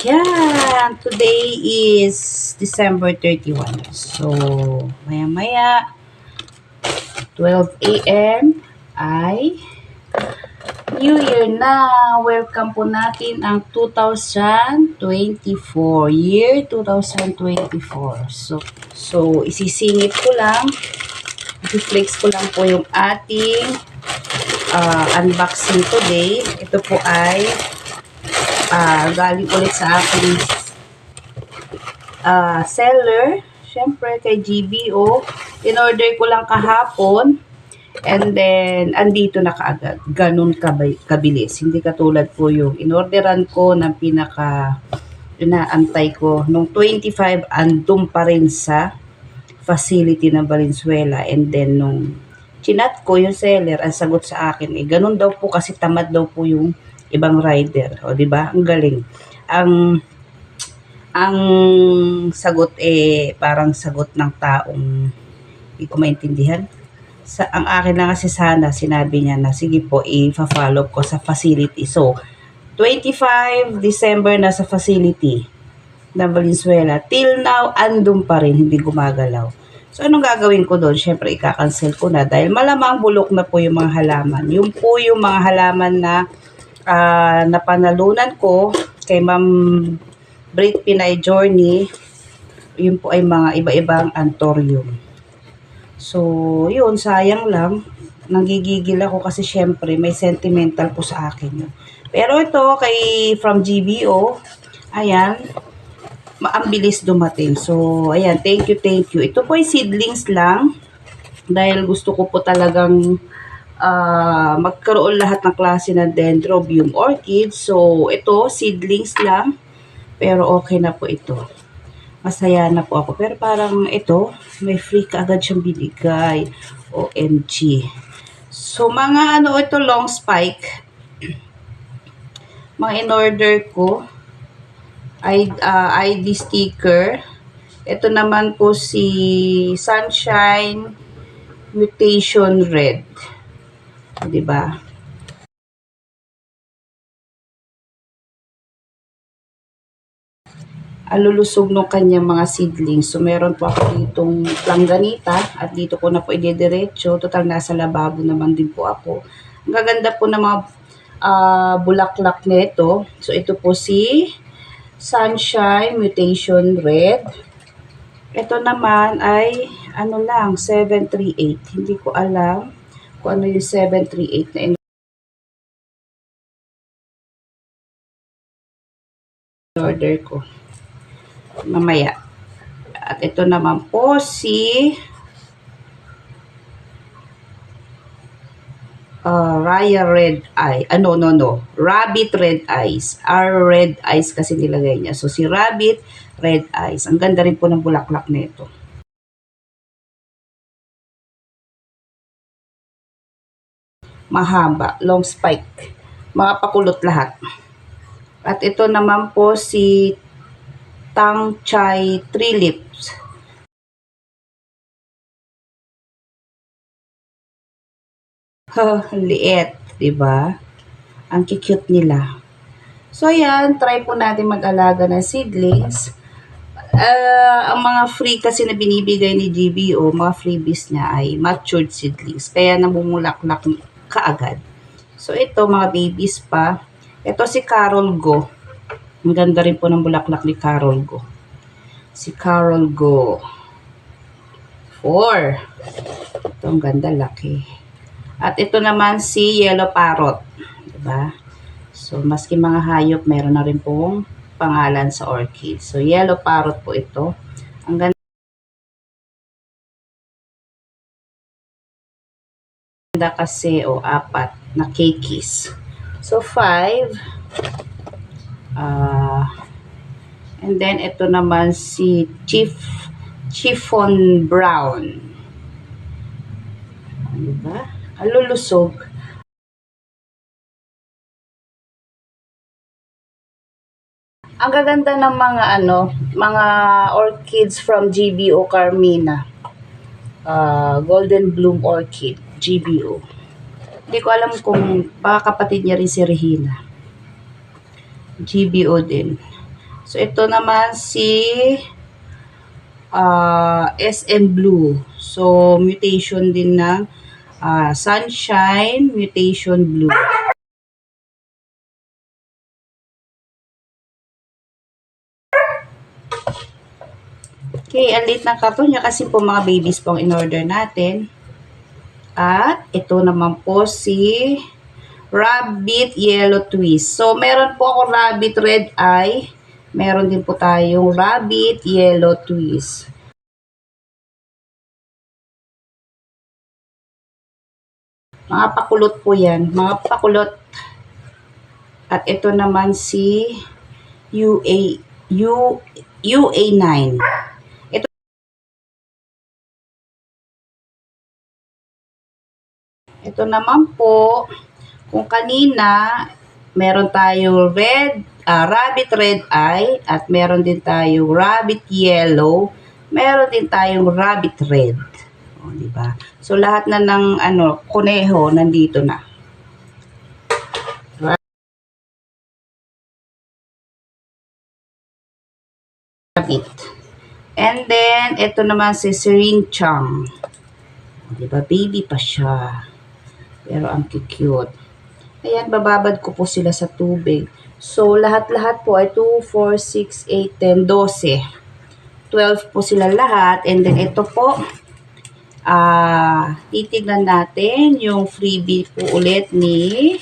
Ayan, today is December 31. So, maya-maya, 12 a.m. ay New Year na. Welcome po natin ang 2024. Year 2024. So, so isisingit ko lang, i-flex ko lang po yung ating uh, unboxing today. Ito po ay uh, galing ulit sa aking uh, seller. Siyempre, kay GBO. In-order ko lang kahapon. And then, andito na kaagad. Ganun kabilis. Hindi katulad po yung in-orderan ko ng pinaka inaantay ko. Nung 25, andun pa rin sa facility ng Valenzuela. And then, nung chinat ko yung seller, ang sagot sa akin, eh, ganun daw po kasi tamad daw po yung ibang rider. O, di ba? Ang galing. Ang ang sagot eh parang sagot ng taong hindi ko maintindihan. Sa, ang akin lang kasi sana sinabi niya na sige po i-follow ko sa facility. So 25 December na sa facility ng Valenzuela. Till now, andun pa rin, hindi gumagalaw. So, anong gagawin ko doon? Siyempre, ika-cancel ko na dahil malamang bulok na po yung mga halaman. Yung po yung mga halaman na uh, napanalunan ko kay Ma'am Brit Pinay Journey, yun po ay mga iba-ibang antorium. So, yun, sayang lang. Nanggigigil ako kasi syempre may sentimental po sa akin yun. Pero ito, kay from GBO, ayan, maambilis dumating. So, ayan, thank you, thank you. Ito po ay seedlings lang dahil gusto ko po talagang uh, magkaroon lahat ng klase ng dendrobium orchid. So, ito, seedlings lang. Pero okay na po ito. Masaya na po ako. Pero parang ito, may free ka agad siyang binigay. OMG. So, mga ano ito, long spike. Mga in-order ko. I, uh, ID sticker. Ito naman po si Sunshine Mutation Red. 'Di ba? alulusog ng kanyang mga seedlings. So, meron po ako ditong langganita at dito ko na po idediretso. Total, nasa lababo naman din po ako. Ang gaganda po ng mga uh, bulaklak nito. So, ito po si Sunshine Mutation Red. Ito naman ay ano lang, 738. Hindi ko alam kung ano yung 738 na order ko mamaya. At ito naman po si uh, Raya Red Eye. Ah, no, no. Rabbit Red Eyes. R Red Eyes kasi nilagay niya. So, si Rabbit Red Eyes. Ang ganda rin po ng bulaklak nito. Mahaba. Long spike. Mga pakulot lahat. At ito naman po si Tang Chai Three Lips. Liit, 'di ba? Ang cute nila. So ayan, try po natin mag-alaga ng seedlings. Uh, ang mga free kasi na binibigay ni GBO, mga freebies niya ay matured seedlings. Kaya namumulaklak kaagad. So ito, mga babies pa. Ito si Carol Go. Ang ganda rin po ng bulaklak ni Carol Go. Si Carol Go. Four. Ito ang ganda, laki. At ito naman si Yellow Parrot. Diba? So, maski mga hayop, meron na rin pong pangalan sa orchid. So, Yellow Parrot po ito. Ang ganda. Ganda kasi o apat na cakeys. So, five. Uh, and then, ito naman si Chief Chiffon Brown. Ano ba? Alulusog. Ang gaganda ng mga ano, mga orchids from GBO Carmina. Uh, Golden Bloom Orchid, GBO. Hindi ko alam kung baka kapatid niya rin si Regina. GBO din. So, ito naman si ah, SM Blue. So, mutation din ng ah, Sunshine Mutation Blue. Okay, ang late ng karton niya kasi po mga babies pong in-order natin. At ito naman po si Rabbit Yellow Twist. So, meron po ako Rabbit Red Eye. Meron din po tayong Rabbit Yellow Twist. Mga pakulot po yan. Mga pakulot. At ito naman si UA, U, UA9. Ito naman po, kung kanina, meron tayong red, ah, rabbit red eye, at meron din tayong rabbit yellow, meron din tayong rabbit red. O, di ba? So, lahat na ng, ano, kuneho, nandito na. Rabbit. And then, ito naman si Serene Chang. O, Di ba? Baby pa siya. Pero ang cute. Ayan, bababad ko po sila sa tubig. So, lahat-lahat po ay 2, 4, 6, 8, 10, 12. 12 po sila lahat. And then, ito po, ah, titignan natin yung freebie po ulit ni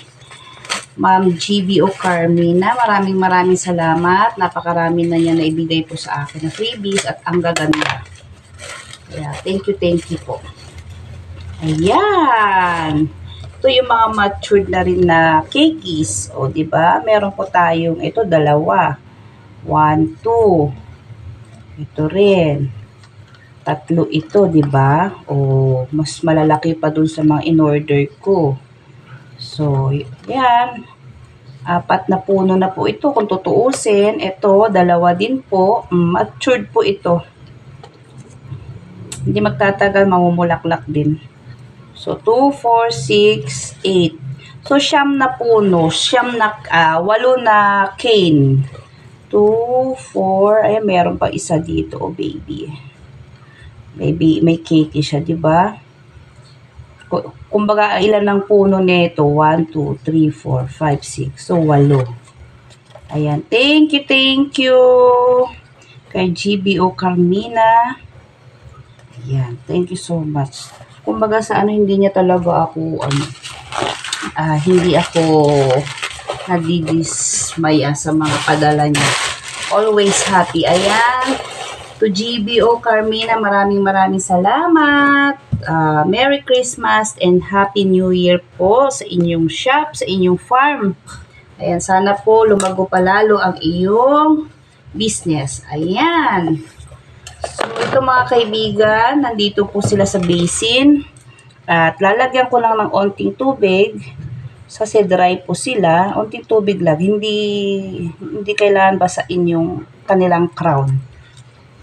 Ma'am GBO Carmina. Maraming maraming salamat. Napakarami na niya na ibigay po sa akin na freebies at ang gaganda. Kaya, thank you, thank you po. Ayan. Ito yung mga matured na rin na cakeys. O, di ba? Meron po tayong, ito, dalawa. One, two. Ito rin. Tatlo ito, di ba? O, mas malalaki pa dun sa mga in-order ko. So, yan. Apat na puno na po ito. Kung tutuusin, ito, dalawa din po. Matured po ito. Hindi magtatagal, mamumulaklak din. So, 2, 4, 6, 8. So, siyam na puno. Siyam na, ah, walo na cane. 2, 4, ay meron pa isa dito, oh baby. Maybe may cake siya, di ba? Ku- Kumbaga, ilan ng puno nito? 1, 2, 3, 4, 5, 6. So, walo. Ayan. Thank you, thank you. Kay GBO Carmina. Ayan. Thank you so much. Kumbaga sa ano, hindi niya talaga ako, ano, ah, hindi ako nadidismaya sa mga padala niya. Always happy. Ayan. To GBO Carmina, maraming maraming salamat. Ah, Merry Christmas and Happy New Year po sa inyong shop, sa inyong farm. Ayan, sana po lumago pa lalo ang iyong business. Ayan. So, ito mga kaibigan, nandito po sila sa basin. At lalagyan ko lang ng onting tubig. Kasi dry po sila. Onting tubig lang. Hindi, hindi kailangan basain yung kanilang crown.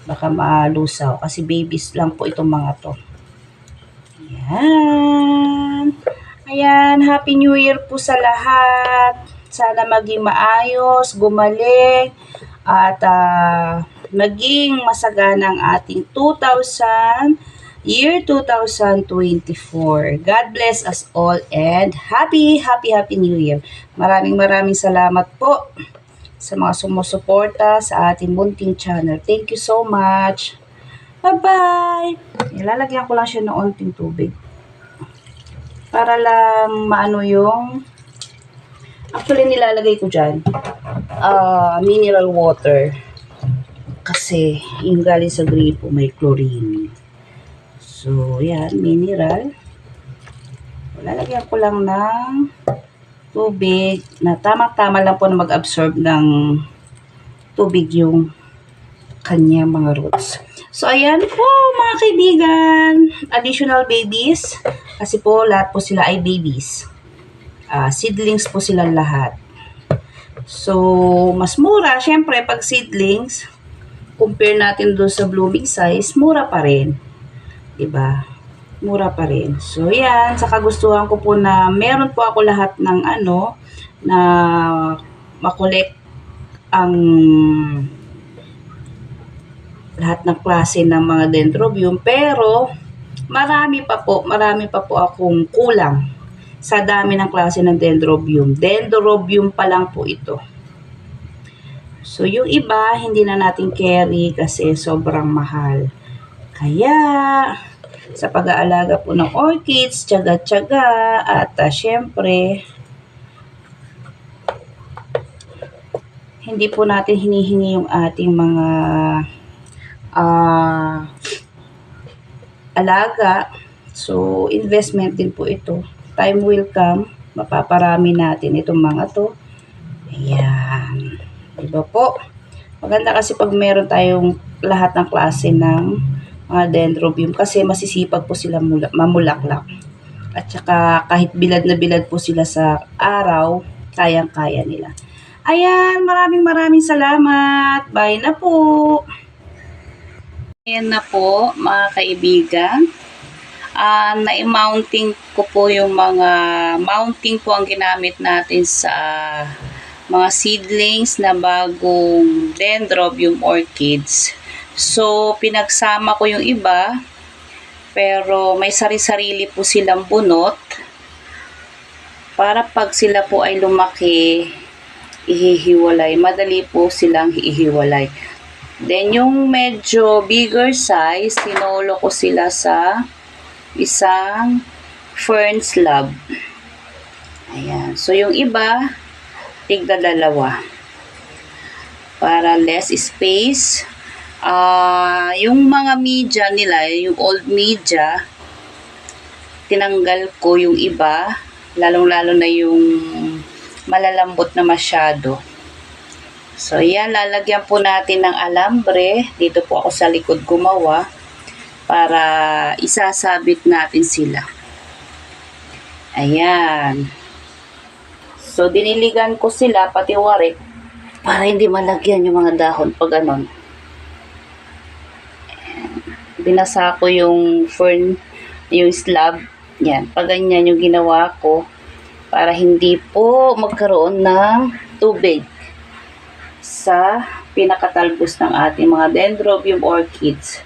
Baka malusaw. Kasi babies lang po itong mga to. Ayan. Ayan. Happy New Year po sa lahat. Sana maging maayos, gumaling, at ah, maging masagana ang ating 2000 year 2024. God bless us all and happy, happy, happy New Year. Maraming maraming salamat po sa mga sumusuporta sa ating munting channel. Thank you so much. Bye-bye! Ilalagyan ko lang siya ng onting tubig. Para lang maano yung... Actually, nilalagay ko dyan. ah, mineral water. Kasi yung galing sa gripo may chlorine. So, yan, mineral. Lalagyan ko lang ng tubig na tamang-tama lang po na mag-absorb ng tubig yung kanya mga roots. So, ayan po mga kaibigan. Additional babies. Kasi po, lahat po sila ay babies. Ah, seedlings po silang lahat. So, mas mura. Siyempre, pag seedlings, compare natin doon sa blooming size, mura pa rin. 'Di ba? Mura pa rin. So, yan. Sa kagustuhan ko po na meron po ako lahat ng ano, na makolek ang lahat ng klase ng mga dendrobium pero marami pa po, marami pa po akong kulang sa dami ng klase ng dendrobium. Dendrobium pa lang po ito. So, yung iba, hindi na natin carry kasi sobrang mahal. Kaya, sa pag-aalaga po ng orchids, tsaga-tsaga, at uh, syempre, hindi po natin hinihingi yung ating mga ah alaga. So, investment din po ito. Time will come, mapaparami natin itong mga to. Ayan. Diba po? Maganda kasi pag meron tayong lahat ng klase ng mga dendrobium kasi masisipag po sila mula, mamulaklak. At saka kahit bilad na bilad po sila sa araw, kayang-kaya nila. Ayan, maraming maraming salamat. Bye na po. Ayan na po, mga kaibigan. Ah, na-mounting ko po yung mga mounting po ang ginamit natin sa mga seedlings na bagong dendrobium orchids. So, pinagsama ko yung iba, pero may sari-sarili po silang bunot para pag sila po ay lumaki, ihihiwalay. Madali po silang ihiwalay. Then, yung medyo bigger size, sinolo ko sila sa isang fern slab. Ayan. So, yung iba, tigda dalawa. Para less space. Ah, yung mga media nila, yung old media, tinanggal ko yung iba, lalong-lalo na yung malalambot na masyado. So, yan, lalagyan po natin ng alambre. Dito po ako sa likod gumawa para isasabit natin sila. Ayan. So, diniligan ko sila, pati warik, para hindi malagyan yung mga dahon pag ganon. Binasa ko yung fern, yung slab. Yan, pag ganyan yung ginawa ko, para hindi po magkaroon ng tubig sa pinakatalbos ng ating mga dendrobium orchids.